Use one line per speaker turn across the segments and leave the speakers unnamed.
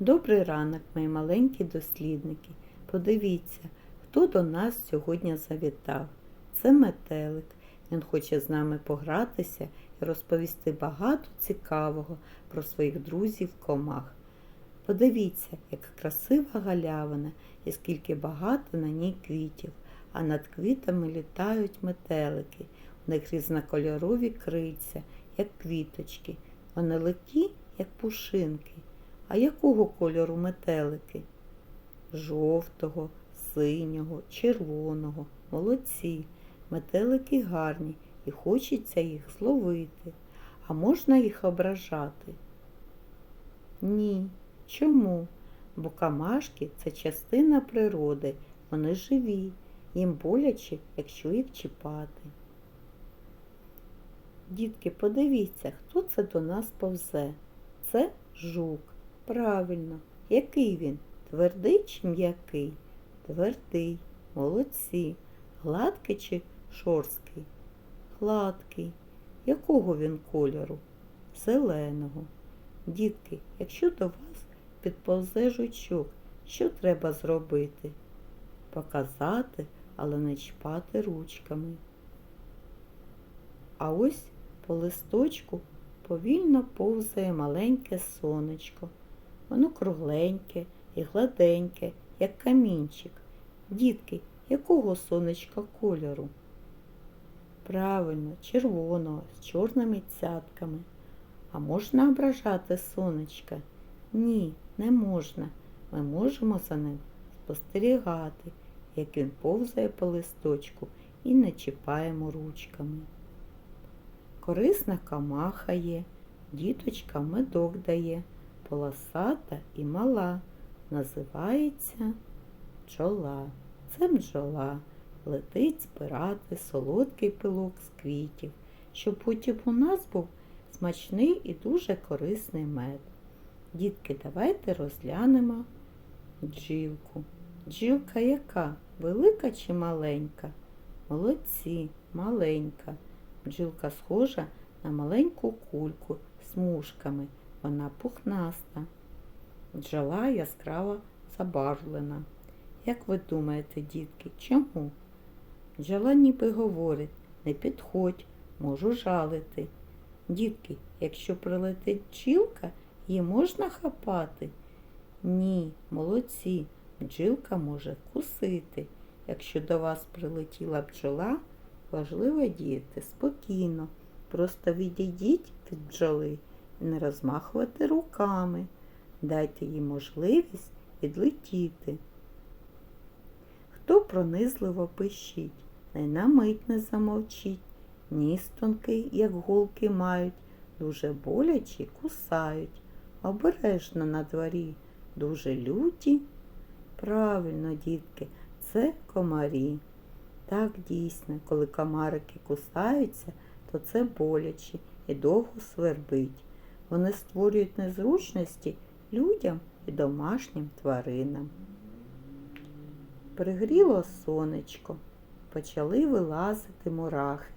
Добрий ранок, мої маленькі дослідники. Подивіться, хто до нас сьогодні завітав. Це метелик. Він хоче з нами погратися і розповісти багато цікавого про своїх друзів комах. Подивіться, яка красива галявина і скільки багато на ній квітів, а над квітами літають метелики. У них різнокольорові крильця, як квіточки. Вони легкі, як пушинки. А якого кольору метелики? Жовтого, синього, червоного. Молодці. Метелики гарні і хочеться їх зловити. А можна їх ображати? Ні. Чому? Бо камашки це частина природи, вони живі, їм боляче, якщо їх чіпати. Дітки, подивіться, хто це до нас повзе. Це жук. Правильно. Який він? Твердий чи м'який? Твердий. Молодці. Гладкий чи шорсткий? Гладкий. Якого він кольору? Зеленого. Дітки, якщо до вас підповзе жучок, що треба зробити? Показати, але не чпати ручками. А ось по листочку повільно повзає маленьке сонечко. Воно кругленьке і гладеньке, як камінчик. Дітки, якого сонечка кольору? Правильно, червоного, з чорними цятками. А можна ображати сонечка? Ні, не можна. Ми можемо за ним спостерігати, як він повзає по листочку і не чіпаємо ручками. Корисна камаха є, діточка медок дає, полосата і мала. Називається бджола. Це бджола. Летить збирати солодкий пилок з квітів, щоб потім у нас був смачний і дуже корисний мед. Дітки, давайте розглянемо бджілку. Бджілка яка? Велика чи маленька? Молодці, маленька. Бджілка схожа на маленьку кульку з мушками. Вона пухнаста. Бджола яскраво забарвлена. Як ви думаєте, дітки, чому? Бджола ніби говорить, не підходь, можу жалити. Дітки, якщо прилетить бджілка, її можна хапати? Ні, молодці, бджілка може кусити. Якщо до вас прилетіла бджола, важливо діяти спокійно. Просто відійдіть від бджоли не розмахувати руками. Дайте їй можливість відлетіти. Хто пронизливо пищить, не на мить не замовчіть, ніс тонкий, як голки мають, дуже боляче кусають, обережно на дворі, дуже люті. Правильно, дітки, це комарі. Так дійсно, коли комарики кусаються, то це боляче і довго свербить. Вони створюють незручності людям і домашнім тваринам. Пригріло сонечко, почали вилазити мурахи.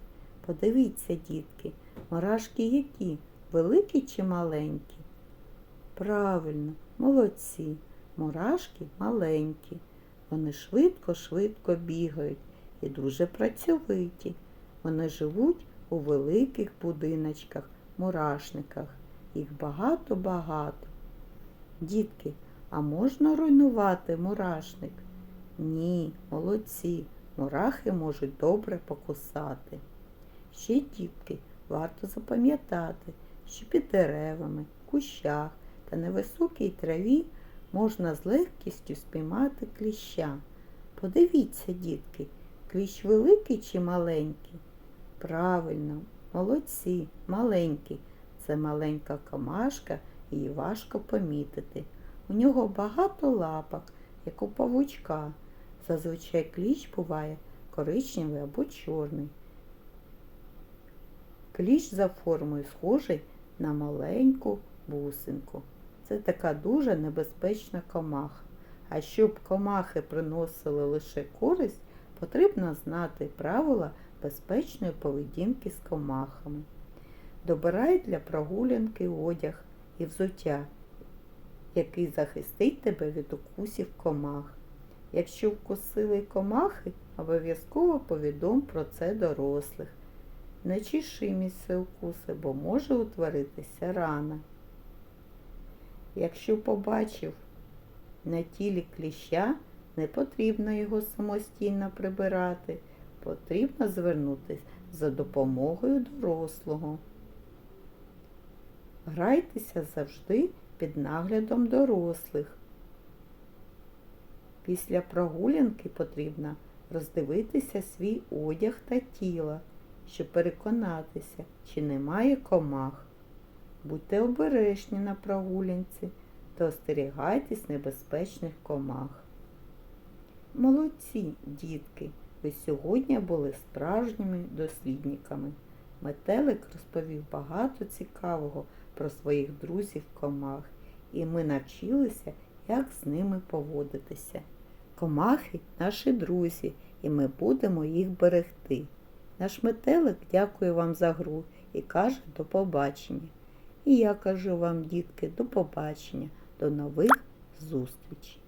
Подивіться, дітки, мурашки які, великі чи маленькі? Правильно, молодці, мурашки маленькі. Вони швидко-швидко бігають і дуже працьовиті. Вони живуть у великих будиночках, мурашниках. Їх багато-багато. Дітки, а можна руйнувати мурашник? Ні, молодці, мурахи можуть добре покусати. Ще, дітки, варто запам'ятати, що під деревами, кущах та невисокій траві можна з легкістю спіймати кліща. Подивіться, дітки, кліщ великий чи маленький? Правильно, молодці, маленький. Це маленька комашка, її важко помітити. У нього багато лапок, як у павучка. Зазвичай кліщ буває коричневий або чорний. Кліщ за формою схожий на маленьку бусинку. Це така дуже небезпечна комаха. А щоб комахи приносили лише користь, потрібно знати правила безпечної поведінки з комахами. Добирай для прогулянки одяг і взуття. який захистить тебе від укусів комах. Якщо вкусили комахи, обов'язково повідом про це дорослих. Не чеши місце укуси, бо може утворитися рана. Якщо побачив на тілі кліща, не потрібно його самостійно прибирати, потрібно звернутися за допомогою дорослого. Грайтеся завжди під наглядом дорослих. Після прогулянки потрібно роздивитися свій одяг та тіло, щоб переконатися, чи немає комах. Будьте обережні на прогулянці та остерігайтесь небезпечних комах. Молодці, дітки, ви сьогодні були справжніми дослідниками. Метелик розповів багато цікавого про своїх друзів комах, і ми навчилися, як з ними поводитися. Комахи наші друзі, і ми будемо їх берегти. Наш метелик дякує вам за гру і каже до побачення. І я кажу вам, дітки, до побачення, до нових зустрічей.